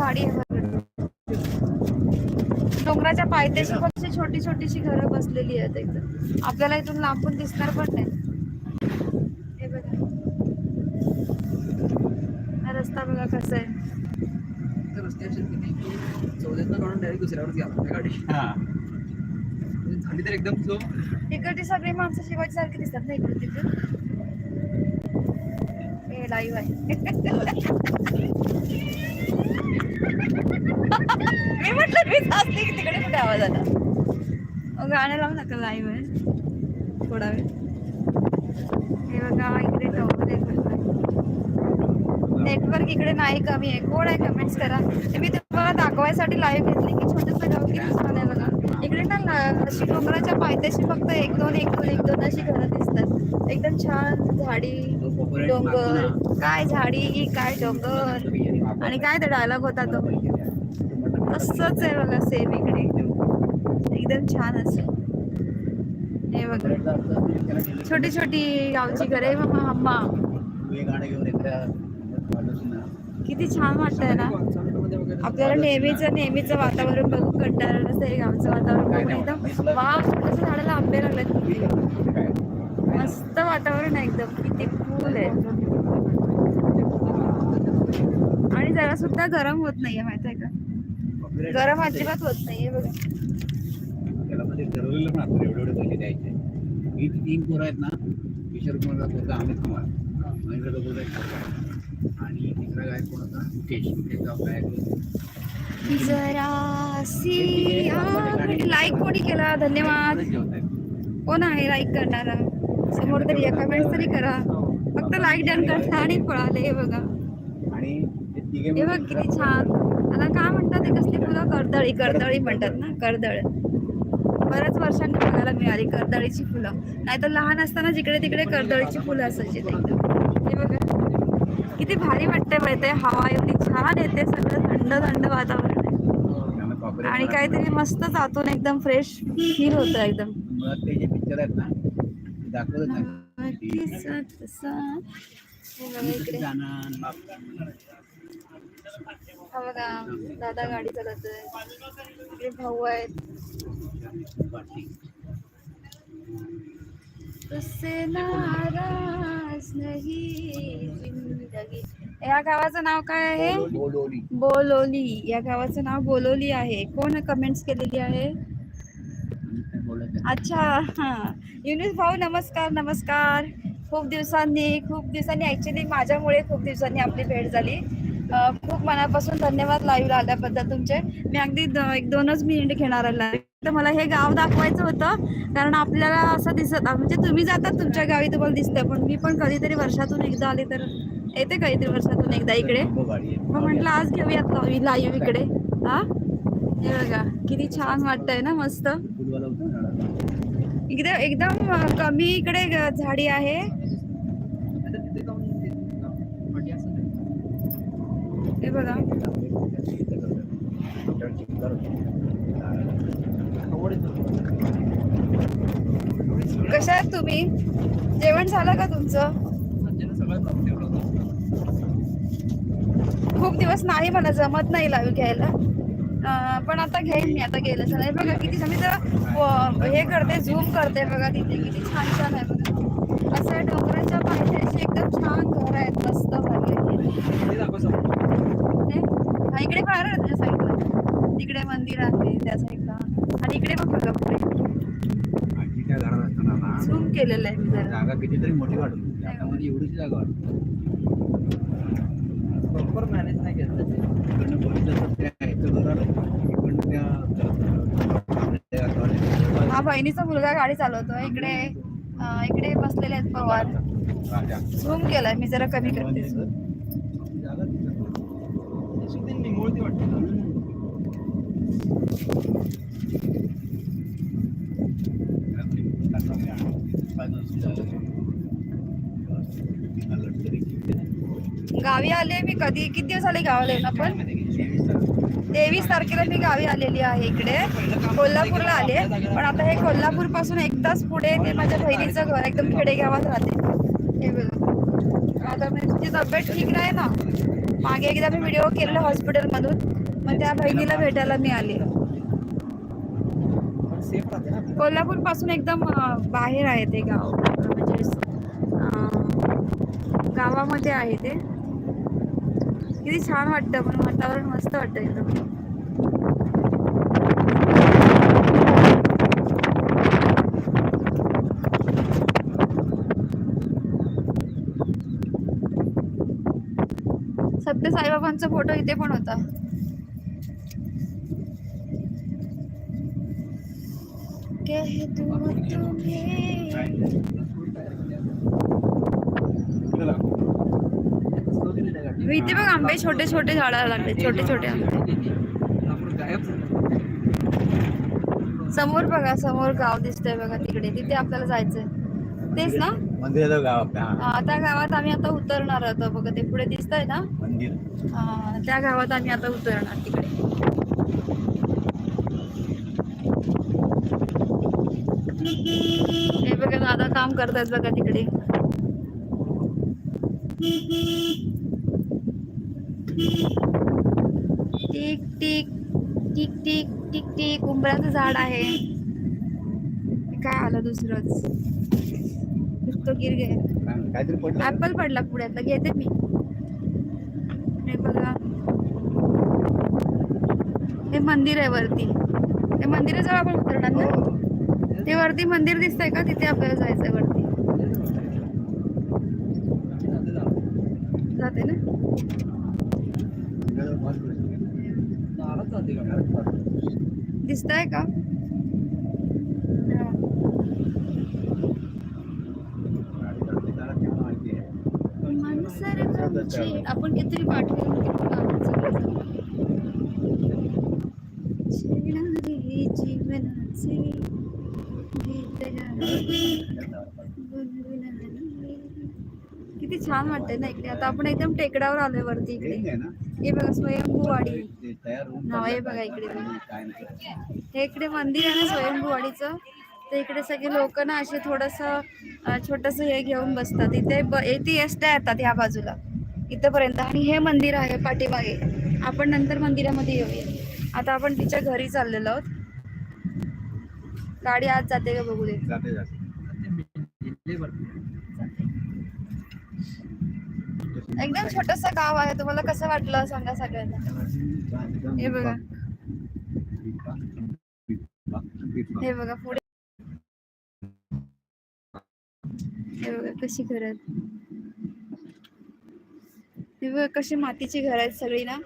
झाडी. डोंगराच्या पायथ्याशी पण अशी छोटी छोटीशी घरं बसलेली आहेत एकदम आपल्याला इथून लांबून दिसणार पण नाही. हे बघा. हा रस्ता बघा कसा आहे. हा. स्लो इकडची सगळी माणसं शिवाजी सारखी दिसतात ना इकडे तिकडे. हे लाईव्ह आहे. मी म्हटलं मी असते की तिकडे कुठे आवाज आला गाणं लावू नका लाईव्ह आहे थोडा वेळ. हे बघा इकडे. नेटवर्क इकडे नाही कमी आहे. कोण आहे कमेंट्स करा. ते मी तुम्हाला दाखवायसाठी लाईव्ह घेतली की छोटस गाव किती छान आहे बघा. इकडे ना अशी डोंगराच्या पायथ्याशी फक्त एक दोन एक दोन एक दोन अशी घरं दिसतात. एकदम छान झाडी डोंगर. काय झाडी काय डोंगर? आणि काय ते डायलॉग होता तो. तसंच आहे बघा सेम इकडे. एकदम छान असं. हे बघा. छोटी छोटी गावची घरे मम्मा हम्मा. किती छान वाटतंय ना. आपल्याला नेहमीच नेहमीचं वातावरण बघून कंटाळा नसतं हे गावचं वातावरण एकदम वा छोट्याशा झाडाला आंबे लागलेत काय? मस्त वातावरण आहे एकदम. किती फुल आहे. आणि जरा सुद्धा गरम होत नाहीये माहितीये का? Copyright गरम. अजिबात होत नाहीये बघा. त्याला मध्ये ठरवलेलं पण आपण एवढे एवढे पैसे द्यायचे. ही ती तीन पोरं आहेत ना किशोर कुमारचा पोरगा अमित कुमार. महेंद्र कपूरचा एक पोरगा. आहे. आणि तिसरा गायक कोण होता? मुकेश. मुकेशचा गायक सी लाईक कोणी केला? धन्यवाद. कोण आहे लाईक करणारा? समोर तरी कमेंट तरी करा. फक्त लाईक डन करा आणि पळाले हे बघा. हे बघ किती छान. आता काय म्हणतात ते कसली फुलं कर्दळी कर्दळी म्हणतात ना कर्दळ. बऱ्याच वर्षांनी बघायला मिळाली कर्दळीची फुलं. नाही तर लहान असताना जिकडे तिकडे कर्दळीची फुलं असायची ते. बघा. किती भारी वाटते माहिती हवा एवढी छान येते सगळं थंड थंड वातावरण आहे. आणि काहीतरी मस्तच आतून एकदम फ्रेश फील होतं एकदम. ते जे पिक्चर आहेत ना दाखवत नाही. हे बघा दादा गाडी चालवतोय. इकडे भाऊ आहेत. तुझसे नाराज नाही जिंदगी. या गावाचं नाव काय आहे? बोलोली. या गावाचं नाव बोलोली आहे. कोण कमेंट्स केलेली आहे? अच्छा हा. युनिस भाऊ नमस्कार नमस्कार. खूप दिवसांनी खूप दिवसांनी ॲक्च्युली माझ्यामुळे खूप दिवसांनी आपली भेट झाली. खूप मनापासून धन्यवाद लाईव्ह आल्याबद्दल तुमचे मी अगदी एक दोनच मिनिट घेणार आहे live. तर मला हे गाव दाखवायचं होतं कारण आपल्याला असं दिसत म्हणजे तुम्ही जातात तुमच्या गावी तुम्हाला दिसतं पण मी पण कधीतरी वर्षातून एकदा आले तर येते काहीतरी वर्षातून एकदा इकडे हो. मग म्हटलं आज घेऊयात लाईव्ह इकडे हा हे बघा किती छान वाटतंय ना मस्त. इकडे एकदम कमी इकडे झाडी आहे आता तिथे जाऊन ते- पाठी असं नाही. हे बघा. कशा आहात तुम्ही? जेवण झालं का तुमचं? खूप दिवस नाही मला जमत नाही लावी घ्यायला. पण आता घेईन मी आता गेलं झालं बघा किती मी तर हे करते झूम करते बघा तिथे किती छान छान आहे बघा. असं आहे डोंगराच्या पायथ्याशी एकदम छान घर आहेत मस्त भरले हा, इकडे पण आहे ना तुझ्या साईडला तिकडे मंदिर आहे त्या साईडला आणि इकडे पण बघा आजी त्या घरात असताना ना झूम केलेलं आहे मी जरा. जागा कितीतरी मोठी वाटत होती आता मध्ये एवढीच जागा प्रॉपर मॅनेज नाही केलं. त्याचे. इकडनं बघितलं तर त्या ह्याचं घर आलं इकडनं त्या त्या गावाला- हा बहिणीचा मुलगा गाडी चालवतो इकडे इकडे बसलेले आहेत पवार. झूम केलाय मी जरा कमी करते. तिथं. वाटते गावी आले मी कधी? किती दिवस आले गावाला येऊन आपण? तेवीस तारखेला मी गावी आलेली आहे इकडे. कोल्हापूरला आले. पण आता हे कोल्हापूरपासून एक तास पुढे ते माझ्या बहिणीचं घर एकदम खेडेगावात राहते. हे बघा. आता म्हणजे तुझी तब्येत ठीक नाही ना. मागे एकदा मी व्हिडिओ केलेला हॉस्पिटल मधून मग त्या बहिणीला भेटायला मी आले. कोल्हापूरपासून एकदम बाहेर आहे ते गाव. म्हणजे गावामध्ये आहे ते. किती छान वाटतं पण वातावरण मस्त वाटतं एकदम. सत्य फोटो इथे पण होता. इथे बघ आंबे छोटे छोटे झाडाला लागले छोटे छोटे आंबे. समोर बघा समोर गाव दिसतंय बघा तिकडे तिथे आपल्याला जायचंय. तेच ना? मंदिराचं गाव आपलं हा. त्या गावात आम्ही आता उतरणार आहोत. बघा ते पुढे दिसतंय ना? मंदिर. त्या गावात आम्ही आता उतरणार तिकडे. हे बघा दादा काम करतायत बघा तिकडे. टिक टिक टिक टिक टिक टिक. उंबराचं झाड आहे. काय आलं दुसरंच? काय- काहीतरी पडलं. ऍपल पडला पुढ्यातला. घेते मी. हे बघा. हे मंदिर आहे वरती. ते मंदिराजवळ आपण उतरणार ना? हो. ते वरती मंदिर दिसतंय का? तिथे आपल्याला जायचंय वरती. जाते ना? दिसतंय का हा. गाडी चालते त्याला तेव्हा माहिती आहे. आपण किती पाठ करून गेलो गावात सगळेजण. शिरणारे जीवनाचे गीत गाणे गुणगुणाने. किती छान वाटतंय ना इकडे. आता आपण एकदम टेकडावर आलोय वरती इकडे. हे बघा स्वयंभूवाडी. नाव आहे बघा इकडे. हे इकडे मंदिर आहे ना स्वयंभूवाडीचं. ते इकडे सगळे लोक ना असे थोडस छोटस हे घेऊन बसतात. इथे इथे एसट्या येतात ह्या बाजूला. इथपर्यंत. आणि हे मंदिर आहे पाठीमागे. आपण नंतर मंदिरामध्ये येऊया. आता आपण तिच्या घरी चाललेलो आहोत. गाडी आज जाते का बघू दे. एकदम छोटस गाव आहे. तुम्हाला कसं वाटलं सांगा सगळ्यांना. हे बघा. हे बघा पुढे. हे बघा कशी आहेत हे कशी मातीची घर आहेत सगळी ना.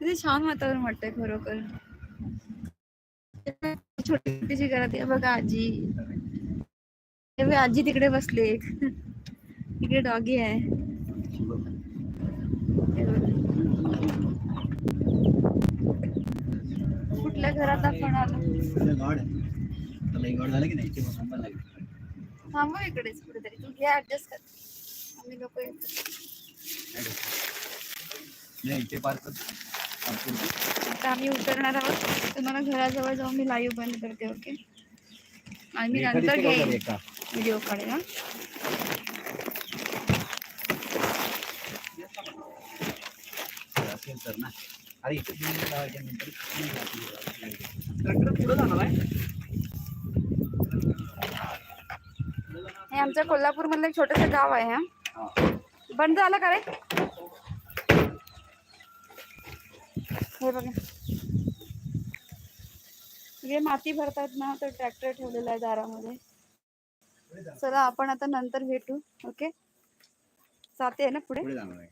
हे छान वातावरण खरोखर. छोटीशी घरात हे आजी. हे बघा, आजी तिकडे बसले तिकडे डॉगी आहे. हे घरात आपण आलो? झालं की नाही? थांबव इकडेच कुठेतरी. तू घे ऍडजस्ट कर. आम्ही लोक आता आम्ही उतरणार आहोत. तुम्हाला घराजवळ जाऊन मी लाईव्ह बंद करते ओके आणि मी नंतर घेईन व्हिडिओ काढेल हा? असेल तर ना. अरे इथे ट्रॅक्टर पुढे जाणार आहे हे आमच्या कोल्हापूर मधलं एक छोटस गाव आहे हा. बंद झालं का रे? हे बघा. हे माती भरतात ना तर ट्रॅक्टर ठेवलेला आहे दारामध्ये. चला आपण आता नंतर भेटू ओके? जाते ना पुढे? आहे.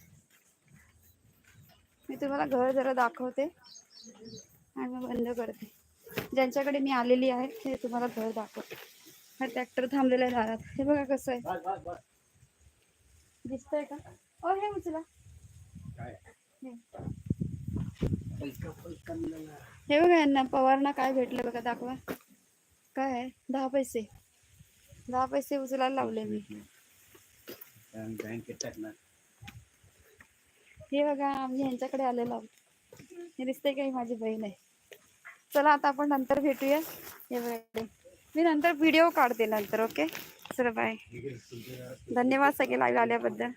मी तुम्हाला घर जरा दाखवते. आणि मग बंद करते. ज्यांच्याकडे मी आलेली आहे ते तुम्हाला घर दाखवते. हा ट्रॅक्टर थांबलेला आहे दारात. हे बघा कसं आहे. दिसतंय का? ओ हे उचला. हे. बघा यांना पवारना काय भेटलं बघा दाखवा. काय आहे? दहा पैसे. दहा पैसे उचलायला लावले मी. हे बघा आम्ही ह्यांच्याकडे आलेलो आहोत. हे दिसतंय का ही माझी बहीण आहे? चला आता आपण नंतर भेटूया. हे बघा. मी नंतर व्हिडिओ काढते नंतर ओके चला बाय धन्यवाद सगळे लाईव्ह आल्याबद्दल.